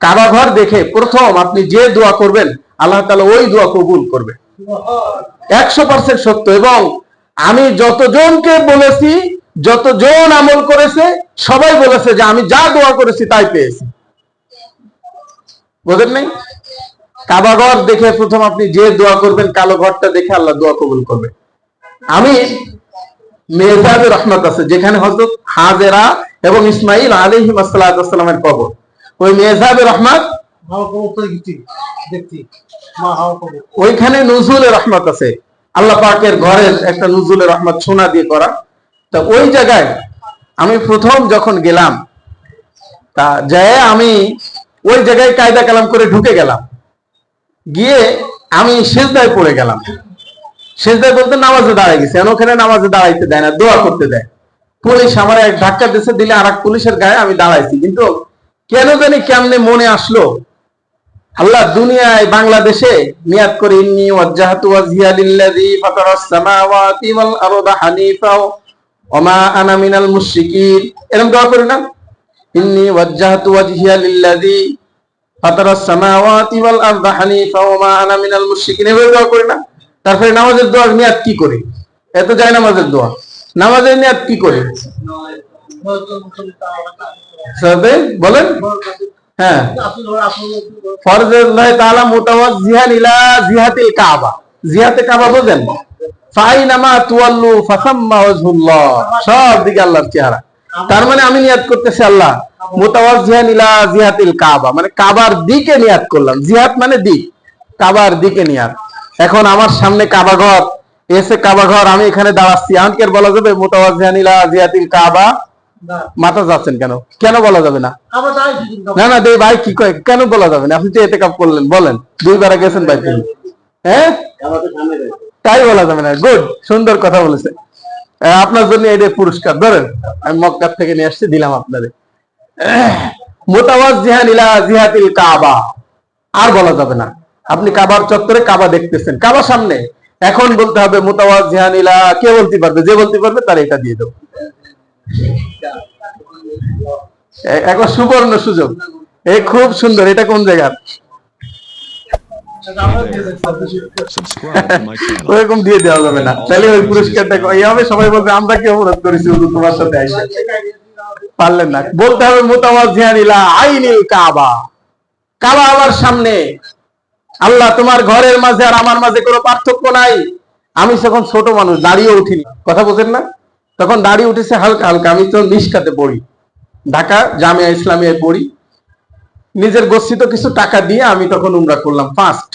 কাবা ঘর দেখে প্রথম আপনি যে দোয়া করবেন, আল্লাহ তালা ওই দোয়া কবুল করবে। একশো পার্সেন্ট সত্য এবং আমি যতজনকে বলেছি, যতজন আমল করেছে, সবাই বলেছে যে আমি যা দোয়া করেছি তাই পেয়েছি। বোঝেন নেই? কাবা ঘর দেখে প্রথম আপনি যে দোয়া করবেন, কালো ঘরটা দেখে আল্লাহ দোয়া কবুল করবে। আমি মেহজাবে রহমত আছে, যেখানে হজরত হাজেরা এবং ইসমাইল আলিহিম আসসালামের কবর। ওই মেহজাবে রহমত ওইখানে নজরুলে রহমত আছে। আল্লাহ পাকের ঘরের একটা নজরুলে রহমত সোনা দিয়ে করা। তা ওই জায়গায় আমি প্রথম যখন গেলাম, তা যায় আমি ওই জায়গায় কায়দা কালাম করে ঢুকে গেলাম। গিয়ে আমি সেজদায় পড়ে গেলাম। সেজদায় বলতে নামাজে দাঁড়াই গেছে। ওখানে নামাজে দাঁড়াইতে দেয় না, দোয়া করতে দেয়। পুলিশ আমার এক ধাক্কা দিছে, দিলে আর পুলিশের গায়ে আমি দাঁড়াইছি। কিন্তু কেন জানি কেমনে মনে আসলো, আল্লাহ দুনিয়ায়, বাংলাদেশে নিয়াত করে, ইন্নি ওয়াজ্জাহাতু ওয়াজহিয়া লিল্লাযী ফাতারাস সামাওয়াতি ওয়াল আরদা হানিফা ওয়া মা আনা মিনাল মুশরিকিন। এরকম দোয়া করি না। ইন্নি ওয়াজ্জাহাতু ওয়াজহিয়া লিল্লাযী ফাতারাস সামাওয়াতি ওয়াল আরদা হানিফা ওয়া মা আনা মিনাল মুশরিকিন। এভাবে দোয়া করি না। তারপরে নামাজের দোয়া নিয়াত কি করি? এত যায় নামাজের দোয়া। নামাজের নিয়াত কি করি? বলেন। হ্যাঁ। চেহারা। তার মানে আমি নিয়াত করতেছি আল্লাহ। জিহাতিল কাবা। মানে কাবার দিকে নিয়াত করলাম। জিহাদ মানে দিক। কাবার দিকে নিয়াত। এখন আমার সামনে কাবা ঘর। এসে কাবা ঘর আমি এখানে দাঁড়াচ্ছি। আমাকে বলা যাবে? মুতাওয়াজ্জিহান ইলা জিহাতিল কাবা মাথা যাচ্ছেন কেন? কেন বলা যাবে না? না না দে ভাই কি কয়? কেন বলা যাবে না? আপনি তো এতে কাপ করলেন বলেন। দুইবার গেছেন ভাই তিনি। হ্যাঁ? তাই বলা যাবে না। গুড সুন্দর কথা বলেছে। আপনার জন্য এটা পুরস্কার ধরেন আমি মক্কার থেকে নিয়ে আসছি দিলাম আপনাদের। মোতাবাজ জিহান ইলা জিহাতিল কাবা। আর বলা যাবে না। আপনি কাবার চত্বরে কাবা দেখতেছেন। কাবা সামনে। এখন বলতে হবে মোতাবাজ জিহান ইলা, কে বলতে পারবে? যে বলতে পারবে, তার এটা দিয়ে দেবো। এখন সুবর্ণ সুযোগ। এই খুব সুন্দর। এটা কোন channel. ওরকম দিয়ে দেওয়া যাবে না। তাহলে ওই পুরস্কারটা এই হবে, সবাই বলবে, আমরা কি অপরাধ করেছি তোমার সাথে পারলেন না। বলতে হবে মোতাবাজিয়ানিলা আইনিল কাবা। কাবা আমার সামনে। আল্লাহ তোমার ঘরের মাঝে আর আমার মাঝে কোনো পার্থক্য নাই। আমি তখন ছোট মানুষ দাঁড়িয়ে উঠিনি। কথা বোঝেন না? তখন দাঁড়িয়ে উঠেছে হালকা হালকা। আমি তো নিষ্কাতে পড়ি। ঢাকা জামিয়া ইসলামিয়ায় পড়ি। নিজের গচ্ছিত কিছু টাকা দিয়ে আমি তখন উমরা করলাম ফার্স্ট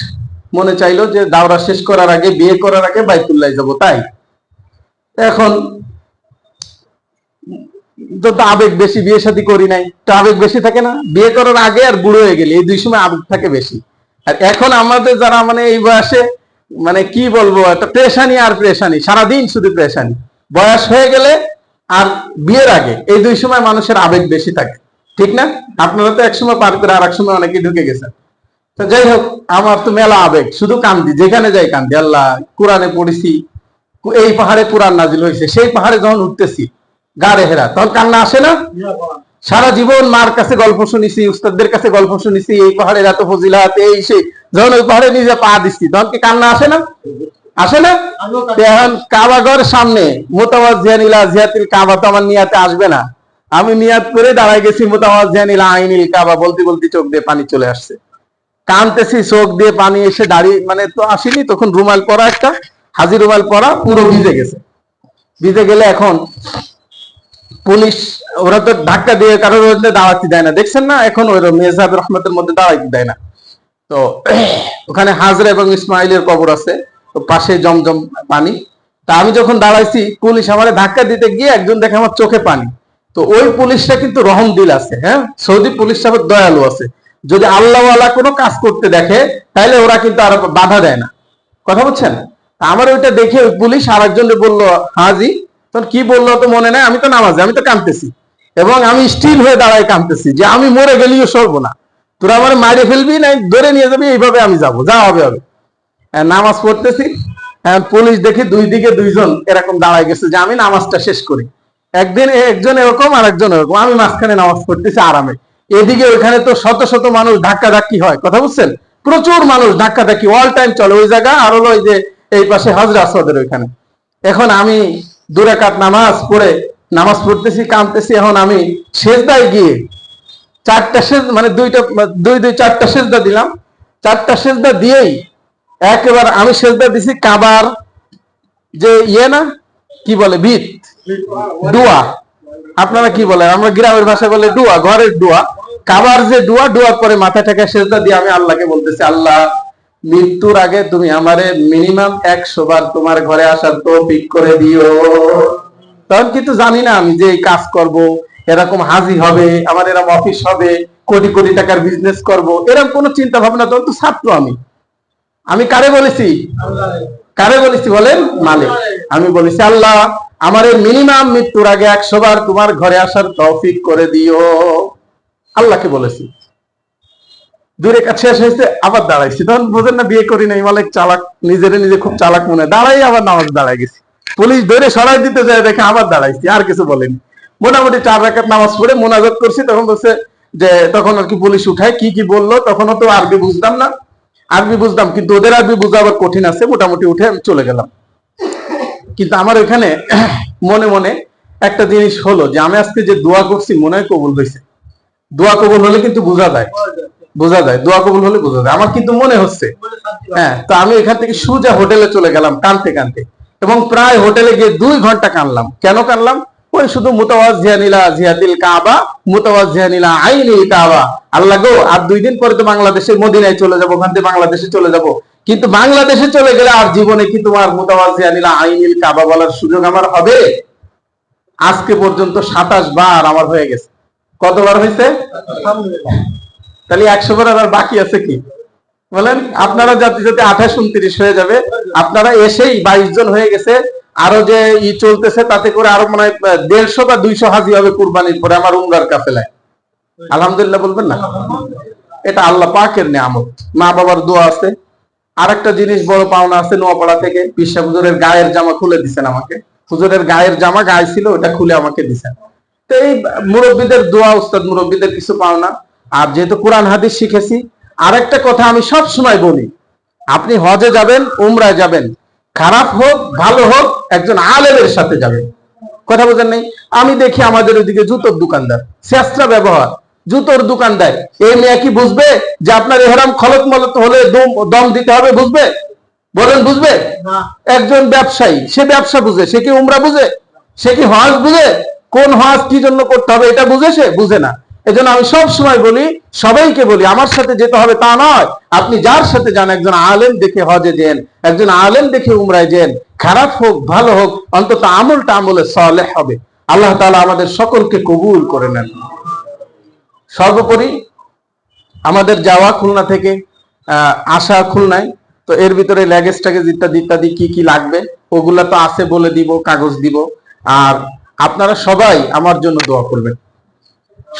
মনে চাইলো যে দাওরা শেষ করার আগে, বিয়ে করার আগে বাইতুল্লাহ যাব, তাই। এখন তো আবেগ বেশি, বিয়ে শাদী করি নাই। তো আবেগ বেশি থাকে না। বিয়ে করার আগে আর বুড়ো হয়ে গেলে। এই দুই সময় আবেগ থাকে বেশি। আর এখন আমাদের যারা মানে এই বয়সে মানে কি বলব, একটা প্রেশানি আর প্রেশানি সারাদিন শুধু প্রেশানি বয়স হয়ে গেলে আর বিয়ের আগে, এই দুই সময় মানুষের আবেগ বেশি থাকে। ঠিক না? আপনারা তো একসময় পার করে আর এক সময় অনেকে ঢুকে গেছেন। তো যাই হোক, আমার তো মেলা আবেগ, শুধু কান্দি, যেখানে যাই কান্দি, আল্লাহ, কোরআনে পড়েছি, এই পাহাড়ে কোরআন নাজিল হয়েছে, সেই পাহাড়ে যখন উঠতেছি গাড়ে হেরা তখন কান্না আসে না। সারা জীবন মার কাছে গল্প শুনেছি, উস্তাদদের কাছে গল্প শুনেছি, এই পাহাড়ের এত ফজিলাত, এই সেই। যখন ওই পাহাড়ে নিজে পা দিচ্ছি তখন কি কান্না আসে না? আসে না? এখন কাবাগর সামনে মোতাবাজ জিয়ানিলা জিয়াতিল কাবা তো আমার নিয়াতে আসবে না। আমি নিয়াত করে দাঁড়ায় গেছি মোতাবাজ জিয়ানিলা আইনিল কাবা, বলতে বলতে চোখ দিয়ে পানি চলে আসছে। কানতেছি, চোখ দিয়ে পানি এসে দাঁড়িয়ে মানে তো আসেনি, তখন রুমাল পরা একটা, হাজির রুমাল পরা, পুরো ভিজে গেছে। ভিজে গেলে এখন পুলিশ ওরা তো ধাক্কা দিয়ে কারোর মধ্যে দাঁড়াতে দেয় না। দেখছেন না? এখন ওই মেজাব রহমতের মধ্যে দাঁড়াইতে দেয় না। তো ওখানে হাজরা এবং ইসমাইলের কবর আছে। তো পাশে জমজম পানি। তা আমি যখন দাঁড়াইছি, পুলিশ আমার ধাক্কা দিতে গিয়ে একজন দেখে আমার চোখে পানি। তো ওই পুলিশটা কিন্তু রহম দিল আছে হ্যাঁ? সৌদি পুলিশ সাহেব দয়ালু আছে। যদি আল্লাহওয়ালা কোনো কাজ করতে দেখে তাহলে ওরা কিন্তু আর বাধা দেয় না। কথা বুঝছেন? তা আমার ওইটা দেখে পুলিশ আর একজন বলল, হাজি, তখন কি বলল তো মনে নাই? আমি তো নামাজে, আমি তো কাঁদতেছি। এবং আমি স্টিল হয়ে দাঁড়ায় কাঁদতেছি যে আমি মরে গেলেও সরবো না। তোরা আমার মারে ফেলবি না ধরে নিয়ে যাবি, এইভাবে আমি যাব, যা হবে হবে। নামাজ পড়তেছি। পুলিশ দেখি দুই দিকে দুইজন এরকম দাঁড়ায় গেছে যে আমি নামাজটা শেষ করি। একদিন একজন এরকম আর একজন এরকম। আমি মাঝখানে নামাজ পড়তেছি আরামে। এদিকে ওইখানে তো শত শত মানুষ ধাক্কা ধাক্কি হয়, কথা বুঝছেন? প্রচুর মানুষ ধাক্কা ধাক্কি অল টাইম চলে ওই জায়গা, আর হলো ওই যে এই পাশে হাজরা ওইখানে। এখন আমি দূরে দুরাকাত নামাজ পড়ে নামাজ পড়তেছি কামতেছি এখন আমি শেষদায় গিয়ে চারটা শেষ মানে দুইটা, দুই দুই, চারটা সেজদা দিলাম। চারটা সেজদা দিয়েই একেবারে আমি সেজদা দিছি কাবার যে ইয়ে না, কি বলে, ভিত? ডুয়া। আপনারা কি বলেন? আমরা গ্রামের ভাষায় বলে ডুয়া, ঘরের ডুয়া। কাবার যে ডুয়া, ডুয়ার পরে মাথা ঠেকা সেজদা দিয়ে আমি আল্লাহকে বলতেছি, আল্লাহ, মৃত্যুর আগে তুমি আমারে মিনিমাম একশো বার তোমার ঘরে আসার তো পিক করে দিও। তখন কিন্তু জানি না আমি যে এই কাজ করব, এরকম হাজি হবে, আমার এরকম অফিস হবে, কোটি কোটি টাকার বিজনেস করব, এরকম কোনো চিন্তা ভাবনা তখন তো ছাত্র আমি। আমি কারে বলেছি? কারে বলেছি বলেন? মালিক। আমি বলেছি, আল্লাহ, আমার মিনিমাম মৃত্যুর আগে একশো বার তোমার ঘরে আসার তৌফিক করে দিও। আল্লাহকে বলেছি। দূরে কাছে শেষ হয়েছে, আবার দাঁড়াইছি। তখন বোঝেন না, বিয়ে করি নাই, মালিক চালাক, নিজের নিজে খুব চালাক মনে। দাঁড়াই আবার নামাজ দাঁড়াই গেছি। পুলিশ ধরে সরাই দিতে যায়, দেখে আবার দাঁড়াইছি, আর কিছু বলেনি। মোটামুটি চার রাকাত নামাজ পড়ে মোনাজাত করছি, তখন বলছে যে, তখন আর কি পুলিশ উঠায়, কি কি বলল, তখনও তো আরবি বুঝতাম না। আরবি বুঝতাম, কিন্তু ওদের আরবি বোঝা আবার কঠিন আছে, মোটামুটি উঠে চলে গেলাম। কিন্তু আমার ওখানে মনে মনে একটা জিনিস হলো যে, আমি আজকে যে দোয়া করছি, মনে হয় কবুল হয়েছে দোয়া কবুল হলে কিন্তু বোঝা যায় বোঝা যায়, দোয়া কবুল হলে বোঝা যায়। আমার কিন্তু মনে হচ্ছে হ্যাঁ তো আমি এখান থেকে সুজা হোটেলে চলে গেলাম, কানতে কানতে। এবং প্রায় হোটেলে গিয়ে দুই ঘণ্টা কানলাম কেন কানলাম ওই শুধু মুতাওয়াজ জিয়ানিলা জিয়াদিল কাবা মুতাওয়াজ জিয়ানিলা আইনিল কাবা। আল্লাহ গো, আর দুই দিন পরে তো বাংলাদেশে, মদিনায় চলে যাব, ওখান থেকে বাংলাদেশে চলে যাব। কিন্তু বাংলাদেশে চলে গেলে আর জীবনে কি তোমার মুতাওয়াজ জিয়ানিলা আইনিল কাবা বলার সুযোগ আমার হবে? আজকে পর্যন্ত সাতাশ বার আমার হয়ে গেছে। কতবার হয়েছে? তাহলে একশো বার বাকি আছে কি? বলেন, আপনারা যাতে যাতে আঠাশ, উনত্রিশ হয়ে যাবে। আপনারা এসেই বাইশ জন হয়ে গেছে। আরও যে ই চলতেছে, তাতে করে আরও মনে হয় দেড়শো বা দুইশো হাজি হবে কুরবানির পরে আমার উমরার কাফেলায়। আলহামদুলিল্লাহ বলবেন না? এটা আল্লাহ পাকের নিয়ামত। মা বাবার দোয়া আছে। আর একটা জিনিস বড় পাওনা আছে নোয়াপাড়া থেকে। পিসা হুজুরের গায়ের জামা খুলে দিছেন আমাকে। হুজুরের গায়ের জামা গায়ে ছিল, ওটা খুলে আমাকে দিছেন। তো এই মুরব্বীদের দোয়া, উস্তাদ মুরব্বীদের কিছু পাওনা। আর যেহেতু কোরআন হাদিস শিখেছি আরেকটা কথা আমি সব সময় বলি আপনি হজে যাবেন উমরায় যাবেন খারাপ হোক ভালো হোক একজন আলেমের সাথে যাবেন। কথা বোঝেন নেই? আমি দেখি আমাদের ওইদিকে জুতোর দোকানদার শেষরা ব্যবহার জুতোর দোকান দেয়। এই মেয়ে কি বুঝবে যে আপনার এহরাম খলত মলত হলে দম- দম দিতে হবে বুঝবে? বলেন বুঝবে? একজন ব্যবসায়ী সে ব্যবসা বুঝে সে কি উমরা বুঝে? সে কি হজ বুঝে? কোন হজ কি জন্য করতে হবে এটা বুঝে সে? বুঝে না। এজন্য আমি সব সময় বলি, সবাইকে বলি, আমার সাথে যেতে হবে তা নয়। আপনি যার সাথে যান, একজন আলেম দেখে হজে যেন, একজন আলেম দেখে উমরায় যেন। খারাপ হোক, ভালো হোক, অন্তত আমলটা আমলে সলেহ হবে। আল্লাহ তালা আমাদের সকলকে কবুল করে নেন। সর্বোপরি আমাদের যাওয়া খুলনা থেকে আসা খুলনায়, তো এর ভিতরে ল্যাগেজ ট্যাগেজ ইত্যাদি ইত্যাদি কি কি লাগবে, ওগুলা তো আছে বলে দিব, কাগজ দিব। আর আপনারা সবাই আমার জন্য দোয়া করবেন।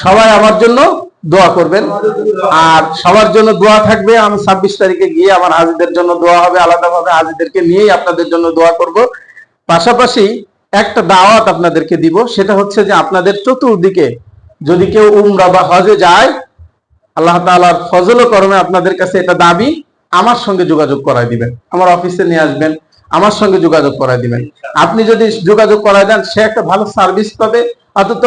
সবাই আমার জন্য দোয়া করবেন। আর সবার জন্য দোয়া থাকবে। আমি ছাব্বিশ তারিখে গিয়ে আমার হাজিদের জন্য দোয়া হবে, আলাদাভাবে হাজিদেরকে নিয়েই আপনাদের জন্য দোয়া করব। পাশাপাশি একটা দাওয়াত আপনাদেরকে দিব, সেটা হচ্ছে যে আপনাদের চতুর্দিকে যদি কেউ উমরা বা হজে যায়, আল্লাহ তাআলার ফজল করমে আপনাদের কাছে এটা দাবি, আমার সঙ্গে যোগাযোগ করাই দিবেন। আমার অফিসে নিয়ে আসবেন। আমার সঙ্গে যোগাযোগ করায় দিবেন। আপনি যদি যোগাযোগ করায় দেন, সে একটা ভালো সার্ভিস পাবে, অন্তত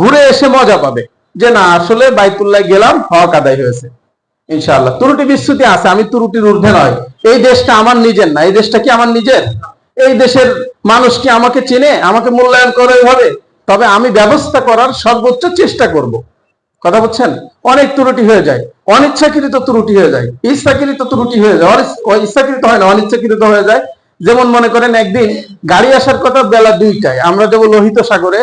ঘুরে এসে মজা পাবে। যে না, আসলে বাইতুল্লাহ গেলাম, হক আদায় হয়েছে। ইনশাআল্লাহ। ত্রুটি বিচ্যুতি আছে, আমি ত্রুটির ঊর্ধ্বে নয়। এই দেশটা আমার নিজের না, এই দেশটা কি আমার নিজের? এই দেশের মানুষ কি আমাকে চেনে, আমাকে মূল্যায়ন করে এইভাবে তবে আমি ব্যবস্থা করার সর্বোচ্চ চেষ্টা করব। কথা বলছেন? অনেক ত্রুটি হয়ে যায়। অনিচ্ছাকৃত ত্রুটি হয়ে যায়। ইচ্ছাকৃত ত্রুটি হয়ে যায়। ইচ্ছাকৃত হয় না, অনিচ্ছাকৃত হয়ে যায়। যেমন মনে করেন একদিন গাড়ি আসার কথা বেলা দুইটায়, আমরা যাব লোহিত সাগরে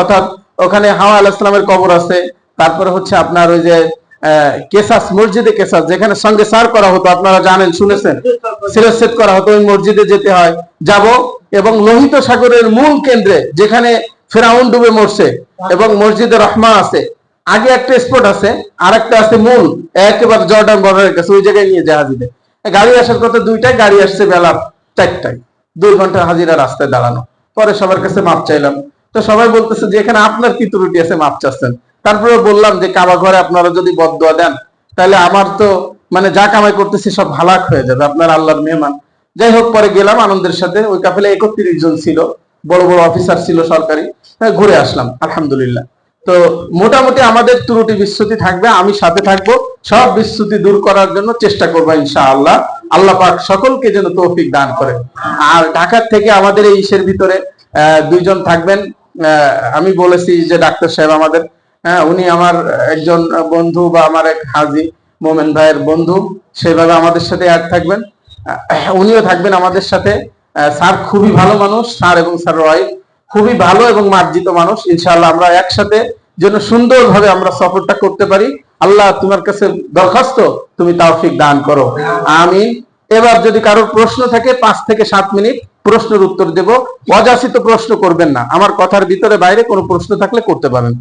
অর্থাৎ ওখানে হাওয়া আলাইসলামের কবর আছে, তারপরে হচ্ছে আপনার ওই যে কেসাস, মসজিদে কেসাস, যেখানে সঙ্গে সার করা হতো, আপনারা জানেন, শুনেছেন, সিরাজসেদ করা হতো, ওই মসজিদে যেতে হয়। যাব এবং লোহিত সাগরের মূল কেন্দ্রে, যেখানে ফেরাউন ডুবে মরছে এবং মসজিদে রহমা আছে, আগে একটা স্পট আছে আর একটা আছে মূল, একেবারে জর্ডান বর্ডারের কাছে, ওই জায়গায় নিয়ে জাহাজ দিবে গাড়ি আসার কথা দুইটায় গাড়ি আসছে বেলা চারটায়। দুই ঘণ্টা হাজিরা রাস্তায় দাঁড়ানো। পরে সবার কাছে মাপ চাইলাম। তো সবাই বলতেছে যে এখানে আপনার কি ত্রুটি আছে? মাপ চাচ্ছেন। তারপরে বললাম যে কাবা ঘরে আপনারা যদি বদুয়া দেন তাহলে আমার তো মানে যা কামাই করতেছি সব হালাক হয়ে যাবে। আপনার আল্লাহর মেহমান। যাই হোক পরে গেলাম আনন্দের সাথে। ওই কাফেলে একত্রিশ জন ছিল। বড় বড় অফিসার ছিল সরকারি। হ্যাঁ, ঘুরে আসলাম। আলহামদুলিল্লাহ। তো মোটামুটি আমাদের ত্রুটি বিচ্যুতি থাকবে, আমি সাথে থাকব। সব বিচ্যুতি দূর করার জন্য চেষ্টা করব ইনশাআল্লাহ। আল্লাহ আল্লাহ পাক সকলকে যেন তৌফিক দান করে। আর ঢাকার থেকে আমাদের এই ইসের ভিতরে দুইজন থাকবেন। আমি বলেছি যে ডাক্তার সাহেব আমাদের হ্যাঁ উনি আমার একজন বন্ধু বা আমার এক হাজি মোমেন ভাইয়ের বন্ধু, সেভাবে আমাদের সাথে অ্যাড থাকবেন। উনিও থাকবেন আমাদের সাথে। স্যার খুবই ভালো মানুষ, স্যার এবং স্যার রয়। খুবই ভালো এবং মার্জিত মানুষ। ইনশাআল্লাহ আমরা একসাথে যেন সুন্দরভাবে আমরা সফরটা করতে পারি। আল্লাহ তোমার কাছে দরখাস্ত, তুমি তাওফিক দান করো। আমি এবার যদি কারোর প্রশ্ন থাকে, পাঁচ থেকে সাত মিনিট প্রশ্নের উত্তর দেব। অযাচিত প্রশ্ন করবেন না। আমার কথার ভিতরে বাইরে কোনো প্রশ্ন থাকলে করতে পারেন।